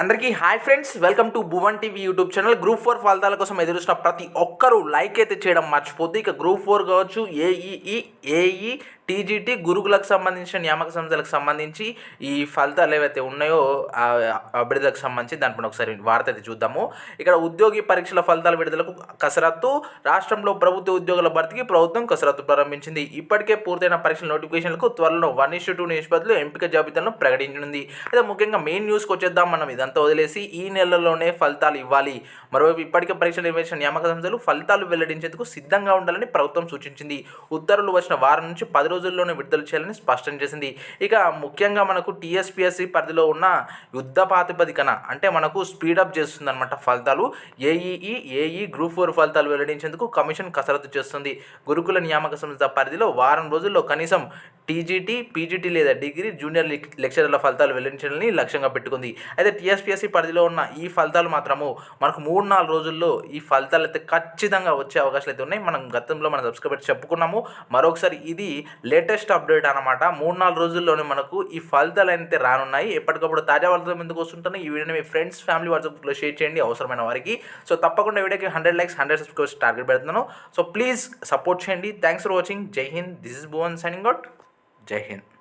అందరికీ hi friends welcome to Bhuvan TV YouTube channel. Group four ఫలితాల కోసం ఎదురుస్తున్న ప్రతి ఒక్కరూ లైక్ అయితే చేయడం మర్చిపోద్ది. ఇక గ్రూప్ ఫోర్ కావచ్చు ఏఈఈ ఏఈ టీజీటీ గురుకులకు సంబంధించిన నియామక సంస్థలకు సంబంధించి ఈ ఫలితాలు ఏవైతే ఉన్నాయో అభ్యర్థులకు సంబంధించి దానిపైన ఒకసారి వార్త అయితే చూద్దాము. ఇక్కడ ఉద్యోగి పరీక్షల ఫలితాల విడుదలకు కసరత్తు రాష్ట్రంలో ప్రభుత్వ ఉద్యోగుల భర్తీకి ప్రభుత్వం కసరత్తు ప్రారంభించింది. ఇప్పటికే పూర్తయిన పరీక్షల నోటిఫికేషన్లకు త్వరలో వన్ ఇష్యూ టూ నిష్పత్తులు ఎంపిక జాబితాలను ప్రకటించనుంది. అయితే ముఖ్యంగా మెయిన్ న్యూస్కి వచ్చేద్దాం. మనం ఇదంతా వదిలేసి ఈ నెలలోనే ఫలితాలు ఇవ్వాలి. మరోవైపు ఇప్పటికే పరీక్షలు నిర్వహించిన నియామక సంస్థలు ఫలితాలు వెల్లడించేందుకు సిద్ధంగా ఉండాలని ప్రభుత్వం సూచించింది. ఉత్తర్వులు వచ్చిన వారం నుంచి పది రోజుల్లోనే విడుదల చేయాలని స్పష్టం చేసింది. ఇక ముఖ్యంగా మనకు టీఎస్పీఎస్సీ పరిధిలో ఉన్న యుద్ధ ప్రాతిపదికన అంటే మనకు స్పీడప్ చేస్తుంది అనమాట ఫలితాలు. ఏఈఈ ఏఈ గ్రూప్ ఫోర్ ఫలితాలు వెల్లడించేందుకు కమిషన్ కసరత్తు చేస్తుంది. గురుకుల నియామక సంస్థ పరిధిలో వారం రోజుల్లో కనీసం టీజీటీ పీజీటీ లేదా డిగ్రీ జూనియర్ లెక్చరర్ల ఫలితాలు వెల్లడించాలని లక్ష్యంగా పెట్టుకుంది. అయితే టీఎస్పీఎస్సీ పరిధిలో ఉన్న ఈ ఫలితాలు మాత్రము మనకు మూడు నాలుగు రోజుల్లో ఈ ఫలితాలు అయితే ఖచ్చితంగా వచ్చే అవకాశాలు అయితే ఉన్నాయి. మనం గతంలో మన సబ్స్క్రైబర్ చెప్పుకున్నాము. మరొకసారి ఇది లేటెస్ట్ అప్డేట్ అనమాట మూడు నాలుగు రోజుల్లోనే మనకు ఈ ఫలితాలు అయితే రానున్నాయి. ఎప్పటికప్పుడు తాజా వార్తలు ఎందుకు వస్తుంటాయి? ఈ వీడియోని మీ ఫ్రెండ్స్ ఫ్యామిలీ వాట్సాప్లో షేర్ చేయండి. అవసరమైన వారికి. సో తప్పకుండా వీడియోకి hundred likes hundred subscribers target పెడుతున్నాను. సో ప్లీజ్ సపోర్ట్ చేయండి. Thanks for watching. జై Hind. This is Bhuvan signing out. జై హింద్